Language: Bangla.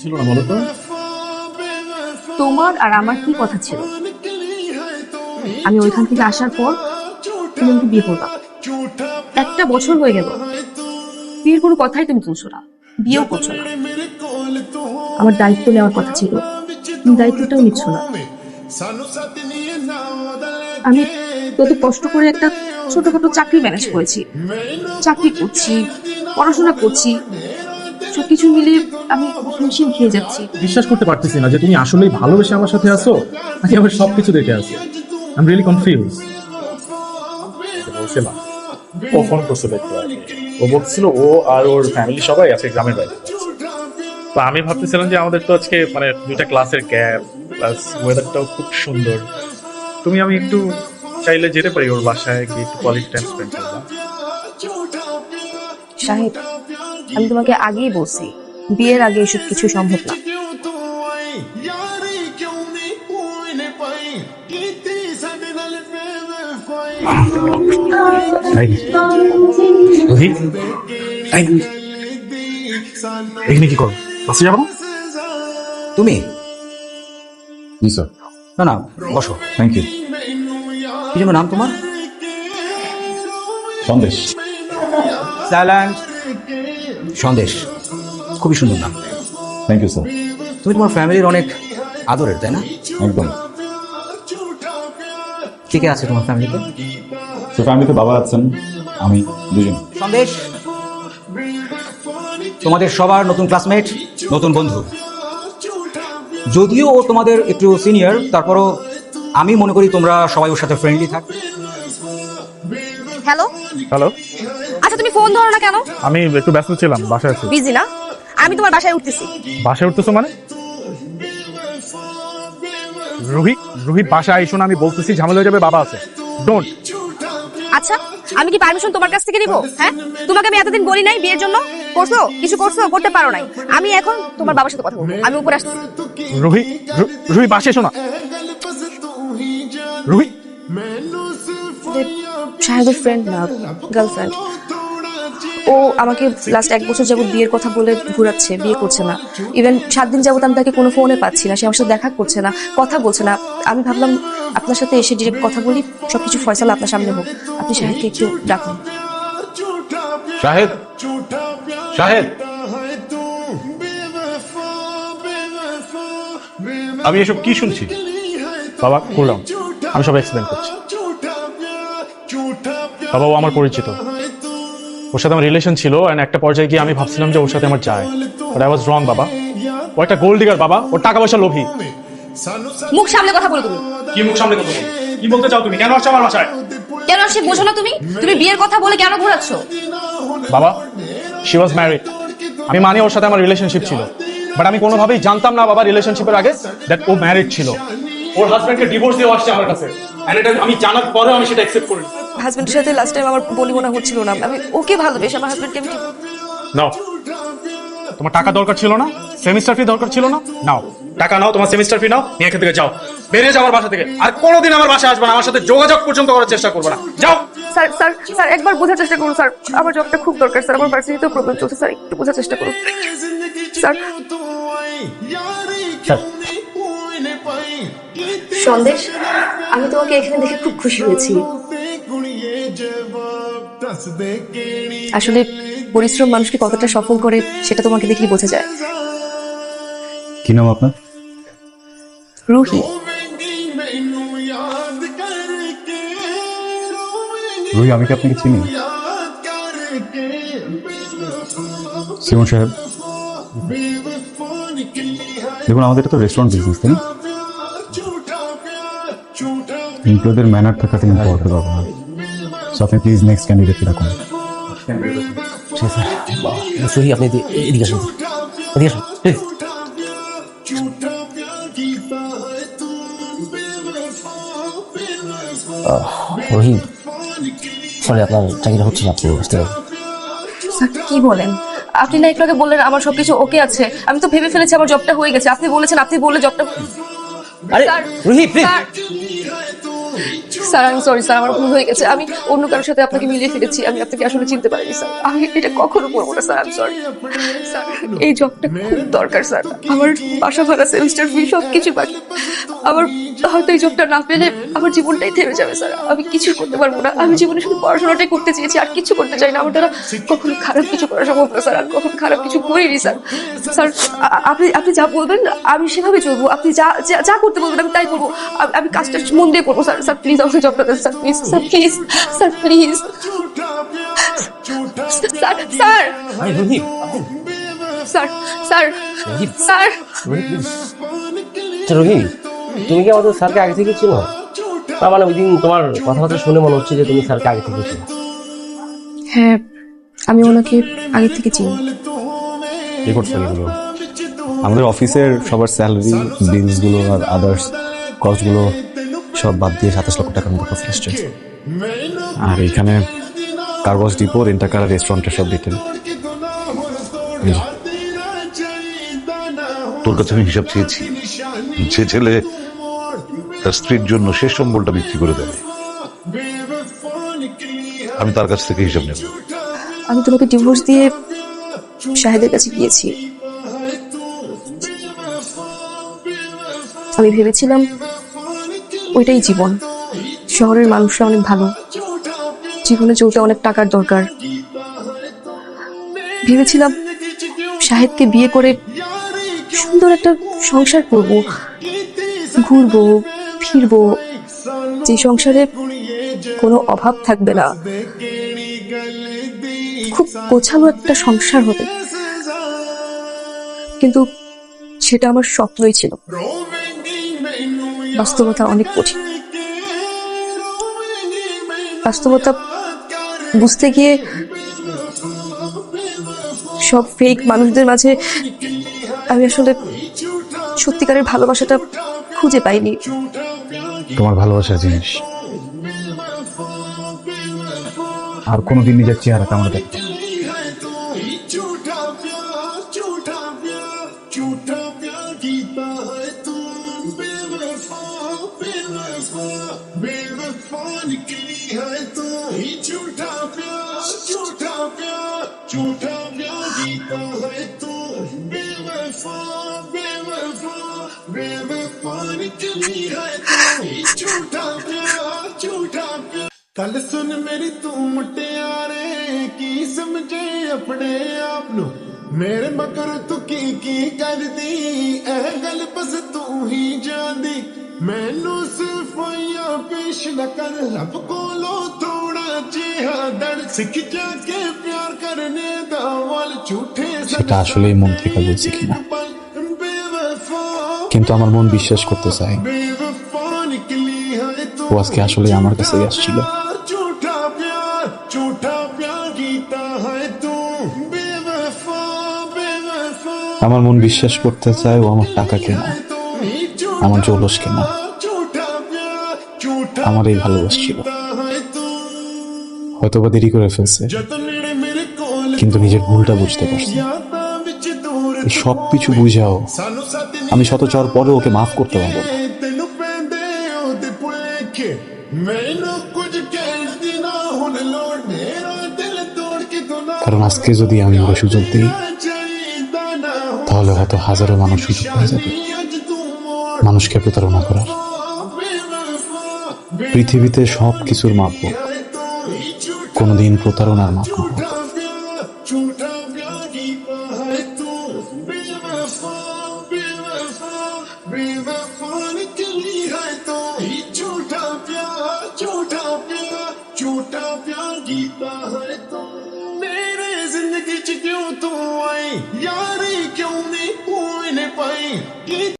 ছিল না বলো তো। তোমার আর আমার কি কথা ছিল? আমি ওইখান থেকে আসার পর তুমি আমাকে বিয়ে করবা একটা বছর হয়ে গেল। বিয়ের কোনো কথাই তুমি তুলছো না। বিয়েও করছ না। আমার দায়িত্ব নেওয়ার কথা ছিল। তুমি দায়িত্বটাও নিচ্ছ না। আমি কত কষ্ট করে একটা ছোটখাটো চাকরি ম্যানেজ করেছি। চাকরি করছি পড়াশোনা করছি সবকিছু মিলিয়ে আমি হিমশিম খেয়ে যাচ্ছি। বিশ্বাস করতে পারতেছি না যে তুমি আসলেই ভালোবেসে আমার সাথে আছো নাকি আমার সবকিছু দেখে আছো? আই এম রিয়েলি কনফিউজ বলছিলাম ও ফোন করছিল একটু আগে। ও বলছিল ও আর ওর ফ্যামিলি সবাই আছে গ্রামের বাড়ি তো আমি ভাবতেছিলাম যে আমাদের তো আজকে মানে দুইটা ক্লাসের গ্যাপ প্লাস ওয়েদারটাও খুব সুন্দর। তুমি আমি একটু চাইলে যেতে পারি ওর বাসায় গিয়ে একটু কোয়ালিটি টাইম স্পেন্ড করব। সাহেব আমি তোমাকে আগেই বলছি বিয়ের আগে এসব কিছু সম্ভব না। এখানে কি করো? বাসে যাব না? তুমি? জি স্যার। না না বসো। থ্যাংক ইউ কি যেন নাম তোমার? সন্দেশ। সন্দেশ। খুবই সুন্দর নাম। থ্যাংক ইউ স্যার তুমি তোমার ফ্যামিলির অনেক আদরের তাই না? একদম। কে কে আছে তোমার ফ্যামিলিতে? তো ফ্যামিলিতে বাবা আছেন আমি দুজন। সন্দেশ তোমাদের সবার নতুন ক্লাসমেট নতুন বন্ধু। যদিও ও তোমাদের একটু সিনিয়র তারপরও আমি মনে করি তোমরা সবাই ওর সাথে ফ্রেন্ডলি থাক। হ্যালো হ্যালো ফোন ধরো না কেন? আমি একটু ব্যস্ত ছিলাম বাসায় আছি। বিজি না? আমি তোমার বাসায় উঠতেছি। বাসায় উঠতেছো মানে? রোহিত রোহিত বাসায় আইসো না আমি বলতেছি ঝামেলা হয়ে যাবে বাবা আছে। ডোন্ট আচ্ছা আমি কি পারমিশন তোমার কাছ থেকে নিব? হ্যাঁ? তোমাকে আমি এতদিন বলি নাই বিয়ের জন্য? করছ? কিছু করছ? করতে পারো নাই। আমি এখন তোমার বাবার সাথে কথা বলব। আমি উপরে আসছি রোহিত রো- রোহিত বাসায় এসো না। রোহিত শাহেদের ফ্রেন্ড না গার্লফ্রেন্ড ও আমাকে লাস্ট এক বছর যাবত বিয়ের কথা বলে ঘুরাচ্ছে, বিয়ে করছে না। ইভেন সাত দিন যাবত আমি তাকে কোনো ফোনে পাচ্ছি না, সে আমার সাথে দেখা করছে না, কথা বলছে না। আমি ভাবলাম আপনার সাথে এসে ডিরেক্ট কথা বলি, সবকিছু ফয়সালা আপনার সামনে হোক। আপনি শাহেদকে একটু ডাকুন। শাহেদ! আমি এসব কি শুনছি? বাবা করলাম আমি সব এক্সপ্লেন করছি। বাবা ও আমার পরিচিত। ওর সাথে আমার রিলেশন ছিল এন্ড একটা পর্যায়ে গিয়ে আমি ভাবছিলাম যে ওর সাথে আমার যায়। বাট আই ওয়াজ রং বাবা। ও একটা গোল্ড ডিগার বাবা। ওর টাকা পয়সা লোভী। মুখ সামনে কথা বলো তুমি। কি মুখ সামনে কথা বলো? কি বলতে চাও তুমি? কেন আসছো আমার বাসায়? কেন সে বোঝো না তুমি? তুমি বিয়ের কথা বলে কেন ঘোরাচ্ছ? বাবা শি ওয়াজ ম্যারিড আমি মানি ওর সাথে আমার রিলেশনশিপ ছিল। বাট আমি কোনোভাবেই জানতাম না বাবা রিলেশনশিপের আগে দ্যাট ও ম্যারিড ছিল। ওর হাজব্যান্ডকে ডিভোর্স দিয়ে আসছে আমার কাছে। আমি জানার পরেও আমি সেটা অ্যাকসেপ্ট করি হাজবেন্ডের সাথে লাস্ট টাইম আমার বলি মনে হচ্ছিল না। আমি ওকে ভালোবেসে আমার হাজবেন্ডকে আমি নাও। তোমার টাকা দরকার ছিল না? সেমিস্টার ফি দরকার ছিল না? নাও। টাকা নাও তোমার সেমিস্টার ফি নাও নিয়ে এখান থেকে যাও। বেরিয়ে যাও আমার বাসা থেকে। আর কোনোদিন আমার বাসায় আসবে না। আমার সাথে যোগাযোগ পর্যন্ত করার চেষ্টা করবে না। যাও। স্যার স্যার স্যার একবার বোঝার চেষ্টা করুন স্যার। আমার জবটা খুব দরকার স্যার। আমার ভার্সিটিতেও প্রবলেম চলছে স্যার। একটু বোঝার চেষ্টা করুন। স্যার। সন্দেশ আমি তোমাকে এখানে দেখে খুব খুশি হয়েছি। আসলে পরিশ্রম মানুষকে কতটা সফল করে সেটা তোমাকে দেখলেই বোঝা যায়। কি নাম আপনার? রুহি। রুহি আমি কি আপনাকে চিনি? সিমন সাহেব। দেখুন আমাদের তো রেস্টুরেন্ট বিজনেস তাই না? এমপ্লয়ীদের ম্যানার থাকাতে কিন্তু করতে পারব না সো আপনি প্লিজ নেক্সট ক্যান্ডিডেটকে রাখুন ঠিক আছে সরি আপনি এদি- এদিকে আসুন। এদিকে আসুন এই, আহ, রহিম সরি আপনার চাকরিটা হচ্ছে না আপনি বুঝতে পারবেন স্যার কি বলেন? আপনি না একটু আগে বললেন আমার সবকিছু ওকে আছে। আমি তো ভেবে ফেলেছি আমার জবটা হয়ে গেছে। আপনি বলেছেন আপনি বললে জবটা আরে প্লিজ স্যার আমি সরি স্যার আমার ভুল হয়ে গেছে। আমি অন্য কারোর সাথে আপনাকে মিলিয়ে ফেলেছি, আমি আপনাকে আসলে চিনতে পারিনি স্যার আমি এটা কখনো করব না স্যার আমি সরি স্যার এই জবটা খুব দরকার স্যার আমার বাসা ভাড়া সেমিস্টার ফি সব কিছু বাকি। আমার হয়তো এই জবটা না পেলে আমার জীবনটাই থেমে যাবে স্যার। আমি কিছু করতে পারব না। আমি জীবনে শুধু পড়াশোনাটাই করতে চেয়েছি আর কিছু করতে চাই না। আমার দ্বারা কখনো খারাপ কিছু করা সম্ভব না স্যার। আর কখনো খারাপ কিছু করিনি স্যার। স্যার আপনি আপনি যা বলবেন আমি সেভাবে চলবো। আপনি যা যা- যা করতে বলবেন আমি তাই করব আমি- কাজটা মন দিয়ে করব স্যার। স্যার প্লিজ আমাকে জবটা দেন sir. Please sir please sir please sir sir. Sir sir sir. Rohit তুমি কি আমাদের স্যারকে আগে থেকে ছিল তার মানে ওই দিন তোমার কথাবার্তা শুনে মনে হচ্ছে যে তুমি স্যারকে আগে থেকে ছিল হ্যাঁ আমি ওনাকে আগে থেকে চিনি। কি করছেন এগুলো? আমাদের অফিসের সবার স্যালারি বিলসগুলো আর আদার্স কস্টগুলো সব বাদ দিয়ে সাতাশ লক্ষ টাকার মতো প্রফিট আসছে। আর এখানে কাগজ ডিপো রেন্টাকার রেস্টুরেন্টের সব ডিটেল তোর কাছে আমি হিসাব চেয়েছি। যে ছেলে তার স্ত্রীর জন্য শেষ সম্বলটা বিক্রি করে দেবে। আমি তার কাছ থেকে হিসাব নেব। আমি তোমাকে ডিভোর্স দিয়ে শাহেদের কাছে গিয়েছি। আমি ভেবেছিলাম ওইটাই জীবন। শহরের মানুষরা অনেক ভালো। জীবনে চলতে অনেক টাকার দরকার। ভেবেছিলাম শাহেদকে বিয়ে করে সুন্দর একটা সংসার করব। ঘুরবো ফিরবো, যে সংসারে কোনো অভাব থাকবে না। খুব গোছালো একটা সংসার হবে। কিন্তু সেটা আমার স্বপ্নই ছিল। বাস্তবতা অনেক কঠিন। বাস্তবতা বুঝতে গিয়ে সব ফেক মানুষদের মাঝে আমি আসলে সত্যিকারের ভালোবাসাটা খুঁজে পাইনি। তোমার ভালোবাসার জিনিস। আর কোনোদিন নিজের চেহারা কামড়ে দেখতে कल सुन मेरी तू मुटे आ रे की समझे अपने आप नो। मेरे मकर तू की की कर दी ऐ गल बस तू ही जान दी मैनू सिर्फ़ या पेश न कर रब को लो थोड़ा जिहा दर सिख जाके प्यार करने दा वाल झूठे सच आश्ले मुंती का जो सीखना কিন্তু আমার মন বিশ্বাস করতে চায়। ও আজকে আসলে আমার কাছে আসছিল। আমার মন বিশ্বাস করতে চায় ও আমার টাকা কেনা, আমার জলস কেনা। আমার এই ভালোবাসছিল। হয়তো বা দেরি করে ফেলছে, কিন্তু নিজের ভুলটা বুঝতে পারছি। সব কিছু বুঝাও আমি শত চাওয়ার পরে ওকে মাফ করতে পারব কারণ আজকে যদি আমি ওকে সুযোগ দিই, তাহলে হয়তো হাজারো মানুষ সুযোগ পেয়ে যাবে। মানুষকে প্রতারণা করার। পৃথিবীতে সব কিছুর মাপ কোনোদিন প্রতারণার মাপ बेवफा निकली है तो ही झूठा प्यार झूठा प्यार झूठा प्यार गीता है तो मेरे जिंदगी च क्यों तू आई यारी क्यों नहीं कोई ने पाई की